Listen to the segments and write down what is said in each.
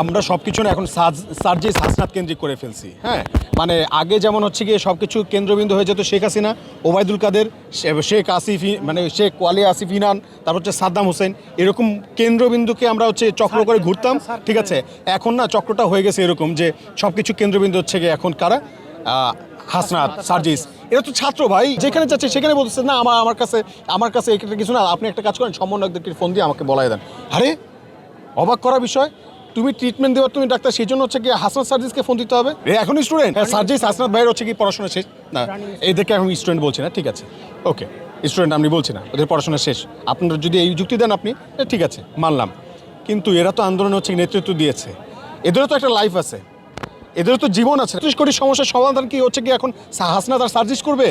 আমরা সব কিছু না, এখন সার্জিস হাসনাত কেন্দ্রিক করে ফেলছি হ্যাঁ? মানে আগে যেমন হচ্ছে গিয়ে সব কিছু কেন্দ্রবিন্দু হয়ে যেত শেখ হাসিনা, ওবায়দুল কাদের শেখ আসিফ মানে শেখ ওয়ালি আসিফ ইনান, তারপর হচ্ছে সাদ্দাম হোসেন, এরকম কেন্দ্রবিন্দুকে আমরা হচ্ছে চক্র করে ঘুরতাম, ঠিক আছে? এখন না, চক্রটা হয়ে গেছে এরকম যে সব কিছু কেন্দ্রবিন্দু হচ্ছে গিয়ে এখন কারা? হাসনাত, সার্জিস। এরা তো ছাত্র ভাই, যেখানে যাচ্ছে সেখানে বলতেছে, না, আমার আমার কাছে আমার কাছে এটা কিছু না, আপনি একটা কাজ করেন, সমন্বয়কদেরকে ফোন দিয়ে আমাকে বলাই দেন। আরে, অবাক করা বিষয় তুমি ট্রিটমেন্ট দেওয়ার তুমি ডাক্তার সেই জন্য হচ্ছে কি হাসনাত সার্জিসকে ফোন দিতে হবে। এ এখন স্টুডেন্ট সার্জিস হাসনাত ভাইয়ের হচ্ছে কি পড়াশোনা শেষ? না এদেরকে এখন স্টুডেন্ট বলছি না ঠিক আছে। ওকে স্টুডেন্ট আমি বলছি না ওদের পড়াশোনা শেষ। আপনারা যদি এই যুক্তি দেন আপনি ঠিক আছে মানলাম। কিন্তু এরা তো আন্দোলনে হচ্ছে কি নেতৃত্ব দিয়েছে। এদেরও তো একটা লাইফ আছে। এদেরও তো জীবন আছে। ত্রিশ কোটি সমস্যার সমাধান কি হচ্ছে কি এখন হাসনাত আর সার্জিস করবে?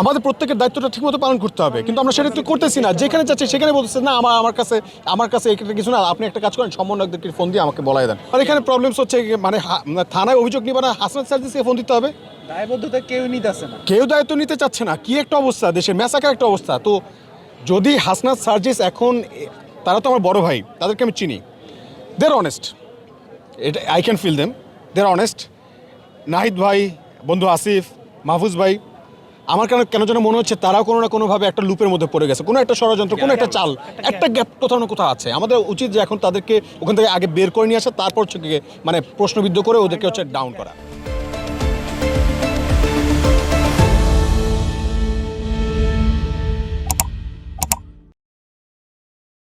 আমাদের প্রত্যেকের দায়িত্বটা ঠিকমতো পালন করতে হবে। কিন্তু আমরা সেটা তো করতেছি না। যেখানে যাচ্ছে সেখানে বলতেছে না আমার আমার কাছে আমার কাছে এটা কিছু না আপনি একটা কাজ করেন সমন্বয়কদেরকে ফোন দিয়ে আমাকে বলাই দেন। আর এখানে প্রবলেমস হচ্ছে মানে থানায় অভিযোগ নিবে না হাসনাত সার্জিসকে ফোন দিতে হবে। দায়বদ্ধতা কেউ নিতেছে না। কেউ দায়িত্ব নিতে চাচ্ছে না। কি একটা অবস্থা দেশের মেসাকার একটা অবস্থা। তো যদি হাসনাত সার্জিস এখন তারা তো আমার বড় ভাই তাদেরকে আমি চিনি। দের অনেস্ট এটা I can feel them they're honest Nahid ভাই বন্ধু আসিফ মাহফুজ ভাই আমার কেন কেন যেন মনে হচ্ছে তারাও কোনো না কোনোভাবে একটা লুপের মধ্যে পড়ে গেছে। কোনো একটা ষড়যন্ত্র, কোনো একটা চাল, একটা গ্যাপ কোথাও না কোথাও আছে। আমাদের উচিত যে এখন তাদেরকে ওখান থেকে আগে বের করে নিয়ে আসা, তারপর হচ্ছে মানে প্রশ্নবিদ্ধ করে ওদেরকে হচ্ছে ডাউন করা।